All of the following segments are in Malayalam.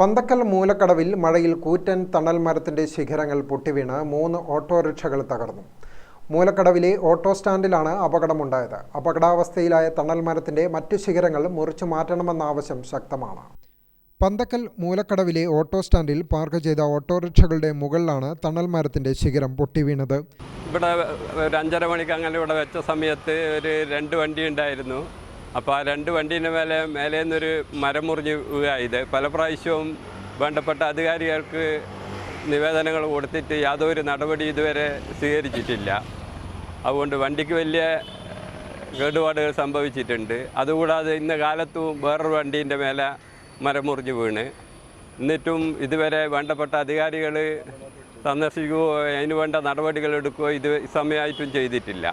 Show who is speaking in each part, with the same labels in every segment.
Speaker 1: പന്തക്കൽ മൂലക്കടവിൽ മഴയിൽ കൂറ്റൻ തണൽ മരത്തിന്റെ ശിഖരങ്ങൾ പൊട്ടിവീണ് മൂന്ന് ഓട്ടോറിക്ഷകൾ തകർന്നു. മൂലക്കടവിലെ ഓട്ടോ സ്റ്റാൻഡിലാണ് അപകടമുണ്ടായത്. അപകടാവസ്ഥയിലായ തണൽ മരത്തിന്റെ മറ്റു ശിഖരങ്ങൾ മുറിച്ചു മാറ്റണമെന്ന ആവശ്യം ശക്തമാണ്. പന്തക്കൽ മൂലക്കടവിലെ ഓട്ടോ സ്റ്റാൻഡിൽ പാർക്ക് ചെയ്ത ഓട്ടോറിക്ഷകളുടെ മുകളിലാണ് തണൽ മരത്തിന്റെ ശിഖരം പൊട്ടിവീണത്.
Speaker 2: ഇവിടെ ഒരു അഞ്ചര മണിക്ക് അങ്ങനെ ഇവിടെ വെച്ച സമയത്ത് ഒരു രണ്ട് വണ്ടി ഉണ്ടായിരുന്നു. അപ്പോൾ ആ രണ്ട് വണ്ടീന്റെ മേലെ മേലെ നിന്നൊരു മരം മുറിഞ്ഞ് വീഴായത് പല പ്രാവശ്യവും വേണ്ടപ്പെട്ട അധികാരികൾക്ക് നിവേദനങ്ങൾ കൊടുത്തിട്ട് യാതൊരു നടപടി ഇതുവരെ സ്വീകരിച്ചിട്ടില്ല. അതുകൊണ്ട് വണ്ടിക്ക് വലിയ കേടുപാടുകൾ സംഭവിച്ചിട്ടുണ്ട്. അതുകൂടാതെ ഇന്ന് കാലത്തും വേറൊരു വണ്ടീന്റെ മേലെ മരം മുറിഞ്ഞ് വീണ്. എന്നിട്ടും ഇതുവരെ വേണ്ടപ്പെട്ട അധികാരികൾ സന്ദർശിക്കുകയോ അതിന് വേണ്ട നടപടികൾ എടുക്കുകയോ ഇത് സമയമായിട്ടും ചെയ്തിട്ടില്ല.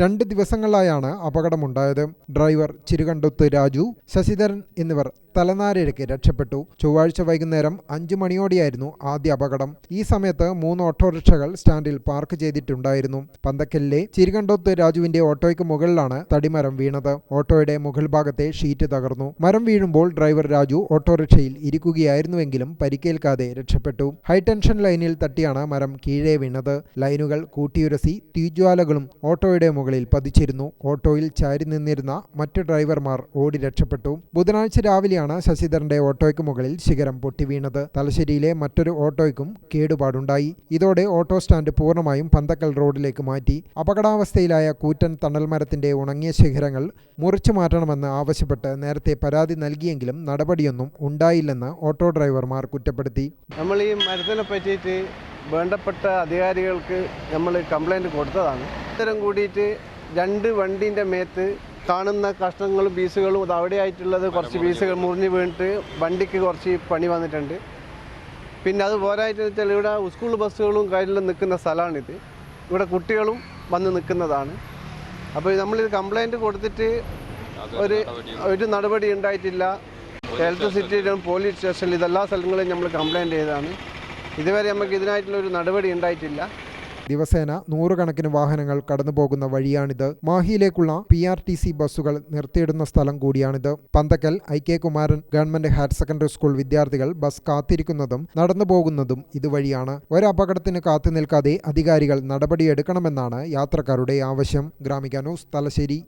Speaker 1: രണ്ട് ദിവസങ്ങളിലായാണ് അപകടമുണ്ടായത്. ഡ്രൈവർ ചിരുകണ്ടൊത്ത് രാജു ശശിധരൻ എന്നിവർ തലനാരിഴയ്ക്ക് രക്ഷപ്പെട്ടു. ചൊവ്വാഴ്ച വൈകുന്നേരം അഞ്ചു മണിയോടെയായിരുന്നു ആദ്യ അപകടം. ഈ സമയത്ത് മൂന്ന് ഓട്ടോറിക്ഷകൾ സ്റ്റാൻഡിൽ പാർക്ക് ചെയ്തിട്ടുണ്ടായിരുന്നു. പന്തക്കലിലെ ചിരികണ്ടോത്ത് രാജുവിന്റെ ഓട്ടോയ്ക്ക് മുകളിലാണ് തടിമരം വീണത്. ഓട്ടോയുടെ മുകൾ ഭാഗത്തെ ഷീറ്റ് തകർന്നു. മരം വീഴുമ്പോൾ ഡ്രൈവർ രാജു ഓട്ടോറിക്ഷയിൽ ഇരിക്കുകയായിരുന്നുവെങ്കിലും പരിക്കേൽക്കാതെ രക്ഷപ്പെട്ടു. ഹൈടെൻഷൻ ലൈനിൽ തട്ടിയാണ് മരം കീഴേ വീണത്. ലൈനുകൾ കൂട്ടിയുരസി തീജ്വാലകളും ഓട്ടോയുടെ മുകളിൽ പതിച്ചിരുന്നു. ഓട്ടോയിൽ ചാരി നിന്നിരുന്ന മറ്റ് ഡ്രൈവർമാർ ഓടി രക്ഷപ്പെട്ടു. ബുധനാഴ്ച രാവിലെയാണ് ശശിധരന്റെ ഓട്ടോയ്ക്ക് മുകളിൽ ശിഖരം പൊട്ടിവീണത് തലശ്ശേരിയിലെ മറ്റൊരു ഓട്ടോയ്ക്കും കേടുപാടുണ്ടായി. ഇതോടെ ഓട്ടോ സ്റ്റാൻഡ് പൂർണമായും പന്തക്കൽ റോഡിലേക്ക് മാറ്റി. അപകടാവസ്ഥയിലായ കൂറ്റൻ തണൽ മരത്തിന്റെ ഉണങ്ങിയ ശിഖരങ്ങൾ മുറിച്ചു മാറ്റണമെന്ന് ആവശ്യപ്പെട്ട് നേരത്തെ പരാതി നൽകിയെങ്കിലും നടപടിയൊന്നും ഉണ്ടായില്ലെന്ന് ഓട്ടോ ഡ്രൈവർമാർ കുറ്റപ്പെടുത്തി.
Speaker 3: നമ്മൾ ഈ മരത്തിനെ പറ്റിയിട്ട് വേണ്ടപ്പെട്ട അധികാരികൾക്ക് നമ്മൾ കംപ്ലൈന്റ് കൊടുത്തതാണ്. ഇത്തരം കൂടിയിട്ട് രണ്ട് വണ്ടീന്റെ മേത്ത് കാണുന്ന കഷ്ണങ്ങളും പീസുകളും അവിടെ അവിടെയായിട്ടുള്ളത് കുറച്ച് പീസുകൾ മുറിഞ്ഞ് വീണിട്ട് വണ്ടിക്ക് കുറച്ച് പണി വന്നിട്ടുണ്ട്. പിന്നെ അത് പോരായിട്ട് വെച്ചാൽ ഇവിടെ സ്കൂൾ ബസ്സുകളും കാര്യങ്ങളും നിൽക്കുന്ന സ്ഥലമാണിത്. ഇവിടെ കുട്ടികളും വന്ന് നിൽക്കുന്നതാണ്. അപ്പോൾ നമ്മളിത് കംപ്ലൈന്റ് കൊടുത്തിട്ട് ഒരു ഒരു നടപടി ഉണ്ടായിട്ടില്ല. ഇലക്ട്രിസിറ്റിയിലും പോലീസ് സ്റ്റേഷനിലും ഇതെല്ലാ സ്ഥലങ്ങളിലും നമ്മൾ കംപ്ലൈന്റ് ചെയ്തതാണ്. ഇതുവരെ നമുക്ക് ഇതിനായിട്ടുള്ള ഒരു നടപടി ഉണ്ടായിട്ടില്ല.
Speaker 1: ദിവസേന നൂറുകണക്കിന് വാഹനങ്ങൾ കടന്നുപോകുന്ന വഴിയാണിത്. മാഹിയിലേക്കുള്ള പി ആർ ടി സി ബസ്സുകൾ നിർത്തിയിടുന്ന സ്ഥലം കൂടിയാണിത്. Panthakkal I K Kumaran government higher secondary school വിദ്യാർത്ഥികൾ ബസ് കാത്തിരിക്കുന്നതും നടന്നുപോകുന്നതും ഇതുവഴിയാണ്. ഒരപകടത്തിന് കാത്തു നിൽക്കാതെ അധികാരികൾ നടപടിയെടുക്കണമെന്നാണ് യാത്രക്കാരുടെ ആവശ്യം. ഗ്രാമിക ന്യൂസ് തലശ്ശേരി.